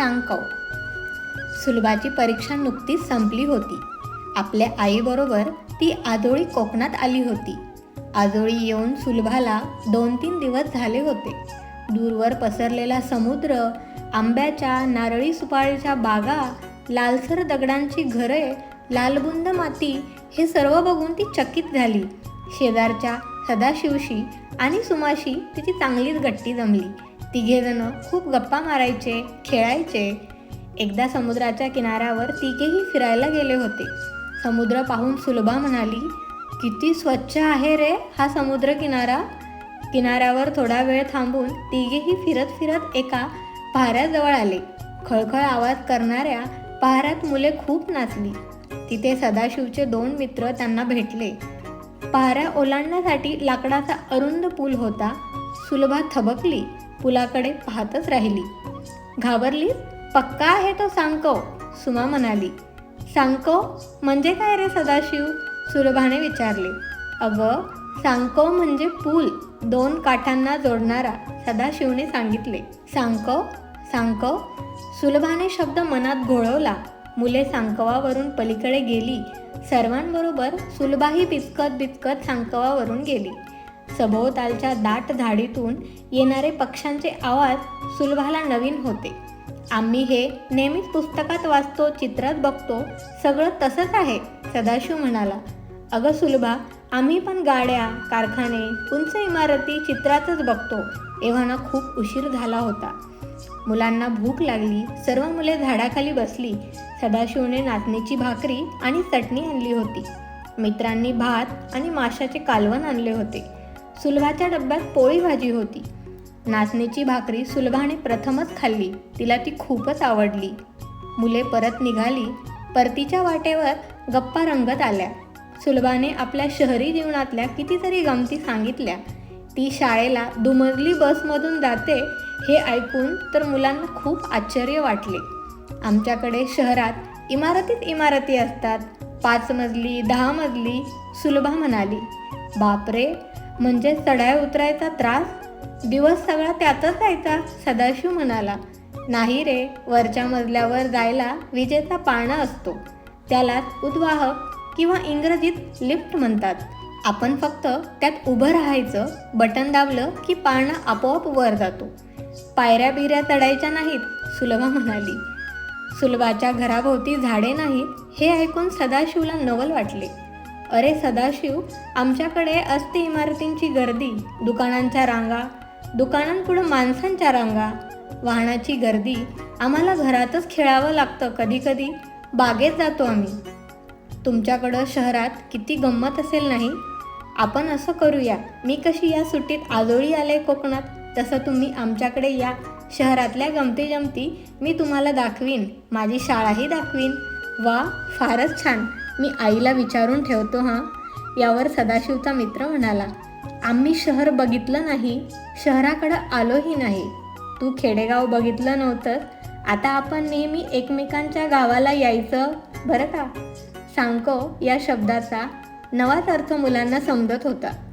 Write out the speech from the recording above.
सांकव सुलभाची परीक्षा नुकतीच संपली होती. आपल्या आईबरोबर ती आजोळी कोकणात आली होती. आजोळी येऊन सुलभाला दोन तीन दिवस झाले होते. दूरवर पसरलेला समुद्र आंब्याच्या नारळी सुपाळीच्या बागा लालसर दगडांची घरे लालबुंद माती हे सर्व बघून ती चकित झाली. शेजारच्या सदाशिवशी आणि सुमाशी तिची चांगलीच गट्टी जमली. तिघेजणं खूप गप्पा मारायचे खेळायचे. एकदा समुद्राच्या किनाऱ्यावर तिघेही फिरायला गेले होते. समुद्र पाहून सुलभा म्हणाली किती स्वच्छ आहे रे हा समुद्र किनारा किनाऱ्यावर थोडा वेळ थांबून तिघेही फिरत फिरत एका पहाऱ्याजवळ आले. खळखळ आवाज करणाऱ्या पहाऱ्यात मुले खूप नाचली. तिथे सदाशिवचे दोन मित्र त्यांना भेटले. पहाऱ्या ओलांडण्यासाठी लाकडाचा अरुंद पूल होता. सुलभा थबकली. पुलाकडे पाहतच राहिली. घाबरली? पक्का आहे तो सांको सुमा म्हणाली. सांको म्हणजे काय रे सदाशिव? सुलभाने विचारले. अगं सांगको म्हणजे पूल दोन काठांना जोडणारा सदाशिवने सांगितले. सांको? सांको? सुलभाने शब्द मनात घोळवला. मुले सांकवावरून पलीकडे गेली. सर्वांबरोबर सुलभाही बिचकत बिचकत सांकवावरून गेली. सभोवतालच्या दाट झाडीतून येणारे पक्ष्यांचे आवाज सुलभाला नवीन होते. आम्ही हे नेहमीच पुस्तकात वाचतो चित्रात बघतो सगळं तसंच आहे सदाशिव म्हणाला. अगं सुलभा आम्ही पण गाड्या कारखाने उंच इमारती चित्रातच बघतो एव्हाना खूप उशीर झाला होता. मुलांना भूक लागली सर्व मुले झाडाखाली बसली. सदाशिवने नाचणीची भाकरी आणि चटणी आणली होती. मित्रांनी भात आणि माशाचे कालवण आणले होते. सुलभाच्या डब्यात पोळी भाजी होती. नाचणीची भाकरी सुलभाने प्रथमच खाल्ली. तिला ती खूपच आवडली. मुले परत निघाली. परतीच्या वाटेवर गप्पा रंगत आल्या. सुलभाने आपल्या शहरी जीवनातल्या कितीतरी गमती सांगितल्या. ती शाळेला दुमजली बसमधून जाते हे ऐकून तर मुलांना खूप आश्चर्य वाटले. आमच्याकडे शहरात इमारतीत इमारती असतात. पाच मजली दहा मजली सुलभा म्हणाली. बापरे! म्हणजे चढाय उतरायचा त्रास? दिवस सगळा त्यातच जायचा सदाशिव म्हणाला. नाही रे वरच्या मजल्यावर जायला विजेचा पाळणा असतो. त्यालाच उद्वाहक किंवा इंग्रजीत लिफ्ट म्हणतात. आपण फक्त त्यात उभं राहायचं बटन दाबलं की पाळणा आपोआप वर जातो. पायऱ्या बिऱ्या चढायच्या नाहीत सुलभा म्हणाली. सुलभाच्या घराभोवती झाडे नाहीत हे ऐकून सदाशिवला नवल वाटले. अरे सदाशिव आमच्याकडे असते इमारतींची गर्दी दुकानांच्या रांगा दुकानांपुढं माणसांच्या रांगा. वाहनाची गर्दी आम्हाला घरातच खेळावं लागतं कधीकधी. बागेत जातो आम्ही. तुमच्याकडं शहरात किती गंमत असेल नाही? आपण असं करूया मी कशी या सुट्टीत आजोळी आले कोकणात तसं तुम्ही आमच्याकडे या. शहरातल्या गमती जमती मी तुम्हाला दाखवीन माझी शाळाही दाखवीन. वा फारच छान. मी आईला विचारून ठेवतो हां. यावर सदाशिवचा मित्र म्हणाला आम्ही शहर बघितलं नाही शहराकडं आलोही नाही. तू खेडेगाव बघितलं नव्हतं. आता आपण नेहमी एकमेकांच्या गावाला यायचं बरं का? सांको या शब्दाचा नवाच अर्थ मुलांना समजत होता.